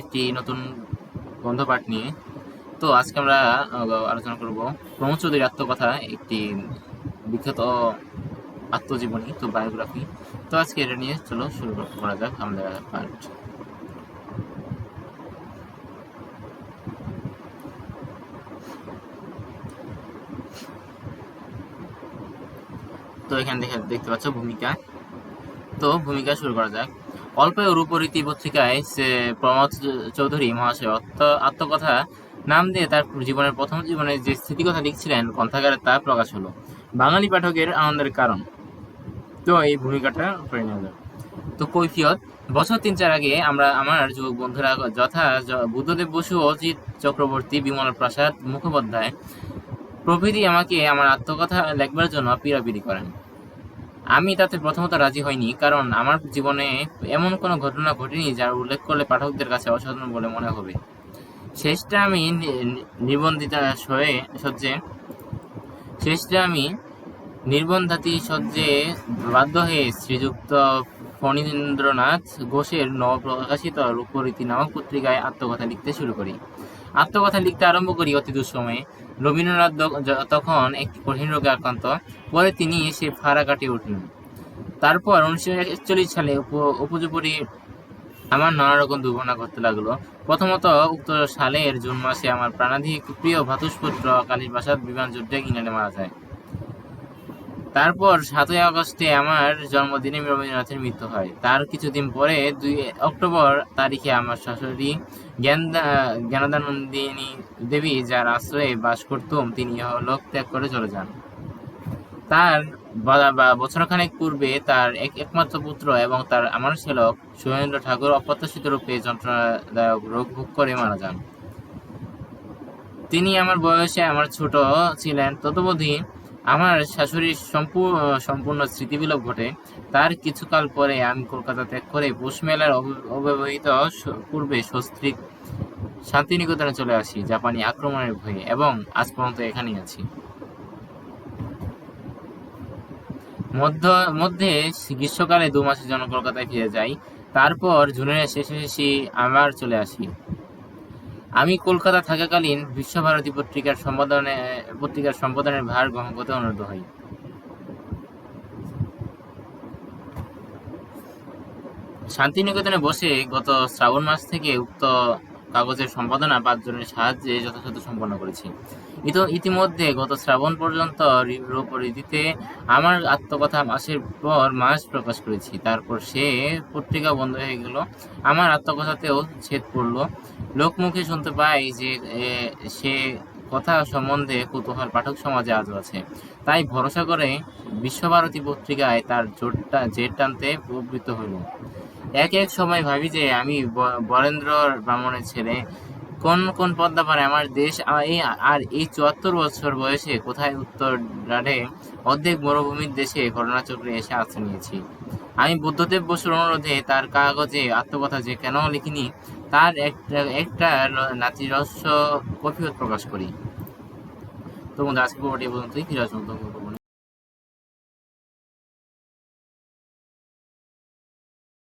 একটি নতুন গ্রন্থপাঠ নিয়ে। তো আজকে আমরা আলোচনা করব প্রমোদ চৌধুরীর আত্মকথা, একটি বিখ্যাত আত্মজীবনী, তো বায়োগ্রাফি। তো আজকে এটা নিয়ে চলো শুরু করা যাক আমাদের পাঠ। তো এখানে দেখে দেখতে পাচ্ছ ভূমিকা। তো ভূমিকা শুরু করা যাক। অল্প রূপরীতি পত্রিকায় প্রমোদ চৌধুরী মহাশয় আত্ম- আত্মকথা নাম দিয়ে তার জীবনের প্রথম জীবনে যে স্মৃতিকথা লিখছিলেন, গ্রন্থাগারে তা প্রকাশ হলো। বাঙালি পাঠকের আনন্দের কারণ। তো এই ভূমিকাটা করে নেওয়া তো কৈফিয়ত, বছর তিন চার আগে আমরা, আমার যুবক বন্ধুরা, যথা বুদ্ধদেব বসু, অজিত চক্রবর্তী, বিমল প্রসাদ মুখোপাধ্যায় প্রভৃতি আমাকে আমার আত্মকথা লেখবার জন্য পিড়াপিড়ি করেন। আমি তাতে প্রথমত রাজি হইনি, কারণ আমার জীবনে এমন কোনো ঘটনা ঘটেনি যার উল্লেখ করলে পাঠকদের কাছে অসাধারণ বলে মনে হবে। শেষটা আমি নিবন্ধিতা হয়ে সহ্যে, শেষটা আমি নির্বন্ধাতি সহ্যে বাধ্য হয়ে শ্রীযুক্ত ফণীন্দ্রনাথ ঘোষের নবপ্রকাশিত রূপরীতি নামক পত্রিকায় আত্মকথা লিখতে শুরু করি। আত্মকথা লিখতে আরম্ভ করি অতি দুঃসময়ে। রবীন্দ্রনাথ তখন একটি কঠিন রোগে আক্রান্ত। পরে তিনি সে ফাড়া কাটিয়ে উঠলেন। তারপর উনিশশো একচল্লিশ সালে উপ- উপর্যুপরি আমার নানা রকম দুর্ঘটনা করতে লাগল। প্রথমত, উক্ত সালের জুন মাসে আমার প্রাণাধিক প্রিয় ভাতুষপুত্র বাসাদ বিমান যুদ্ধে ইংল্যান্ডে মারা যায়। তারপর সাতই আগস্টে আমার জন্মদিনে রবীন্দ্রনাথের মৃত্যু হয়। তার কিছুদিন পরে দুই অক্টোবর তারিখে আমার শাশুড়ি জ্ঞান জ্ঞানদানন্দিনী দেবী যার আশ্রয়ে বাস করতুম, তিনি লোক ত্যাগ করে চলে যান। তার বছরখানেক পূর্বে তার এক, একমাত্র পুত্র এবং তার আমার শ্যালক সুরেন্দ্র ঠাকুর অপ্রত্যাশিত রূপে যন্ত্রণাদায়ক রোগ ভোগ করে মারা যান। তিনি আমার বয়সে আমার ছোট ছিলেন ততবধি আমার শাশুড়ির সম্পূর্ণ স্মৃতিবিলোপ ঘটে। তার কিছুকাল পরে আমি কলকাতা ত্যাগ করে পৌষ মেলার অব- অব্যবহিত পূর্বে সস্ত্রীক শান্তিনিকেতনে চলে আসি, জাপানি আক্রমণের ভয়ে, এবং আজ পর্যন্ত এখানেই আছি। মধ্য মধ্যে গ্রীষ্মকালে দু মাসের জন্য কলকাতায় ফিরে যাই। তারপর জুনের শেষে শেষে আবার চলে আসি। আমি কলকাতা থাকাকালীন বিশ্বভারতী পত্রিকার সম্পাদনে, পত্রিকার সম্পাদনের ভার গ্রহণ করতে অনুরোধ হই শান্তিনিকেতনে বসে গত শ্রাবণ মাস থেকে উক্ত কাগজের সম্পাদনা পাঁচজনের সাহায্যে যথাযথ সম্পন্ন করেছি। ইতো, ইতিমধ্যে গত শ্রাবণ পর্যন্ত রূপরীতিতে আমার আত্মকথা মাসের পর মাস প্রকাশ করেছি। তারপর সে পত্রিকা বন্ধ হয়ে গেল। আমার আত্মকথাতেও ছেদ পড়ল। লোকমুখে শুনতে পাই যে সে কথা সম্বন্ধে কুতূহল পাঠক সমাজে আজও আছে। তাই ভরসা করে বিশ্বভারতী পত্রিকায় তার জোটটা জেট টানতে প্রবৃত্ত হইল। এক এক সময় ভাবি যে আমি বরেন্দ্র ব্রাহ্মণের ছেলে। কোন কোন পদ্মা পারে আমার দেশ? আর এই চুয়াত্তর বছর বয়সে কোথায় উত্তর ডাঢ়ে অর্ধেক মরুভূমির দেশে ঘটনাচক্রে এসে আশ্রয় নিয়েছি। আমি বুদ্ধদেব বসুর অনুরোধে তার কাগজে আত্মকথা যে কেন লিখিনি, তার একটা একটা নাতি রহস্য কফিয়ত প্রকাশ করি। তো বন্ধু আজকে পর্যন্তই। ফিরে আসব